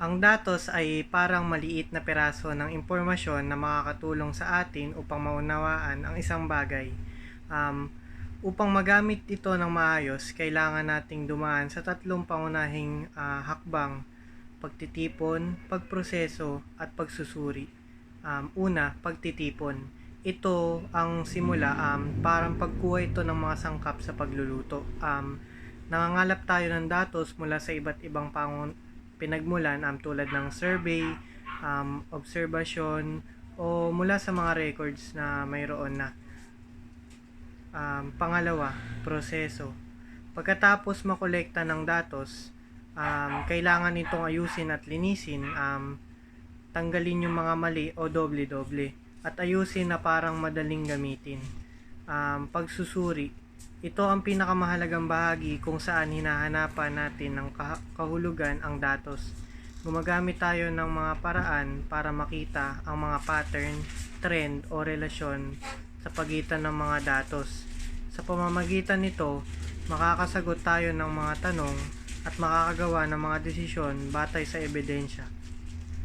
Ang datos ay parang maliit na peraso ng impormasyon na makakatulong sa atin upang maunawaan ang isang bagay. Um, upang magamit ito ng maayos, kailangan nating dumaan sa tatlong pangunahing ah, hakbang, pagtitipon, pagproseso, at pagsusuri. Um, una, pagtitipon. Ito ang simula, um, parang pagkuha ito ng mga sangkap sa pagluluto. Um, nangangalap tayo ng datos mula sa iba't ibang pangun pinagmulan um, tulad ng survey, um, observation, o mula sa mga records na mayroon na. Um, pangalawa, proseso. Pagkatapos makolekta ng datos, um, kailangan itong ayusin at linisin, um, tanggalin yung mga mali o doble-doble, at ayusin na parang madaling gamitin. Um, pagsusuri, ito ang pinakamahalagang bahagi kung saan hinahanapan natin ng kah- kahulugan ang datos. Gumagamit tayo ng mga paraan para makita ang mga pattern, trend o relasyon sa pagitan ng mga datos. Sa pamamagitan nito, makakasagot tayo ng mga tanong at makakagawa ng mga desisyon batay sa ebidensya.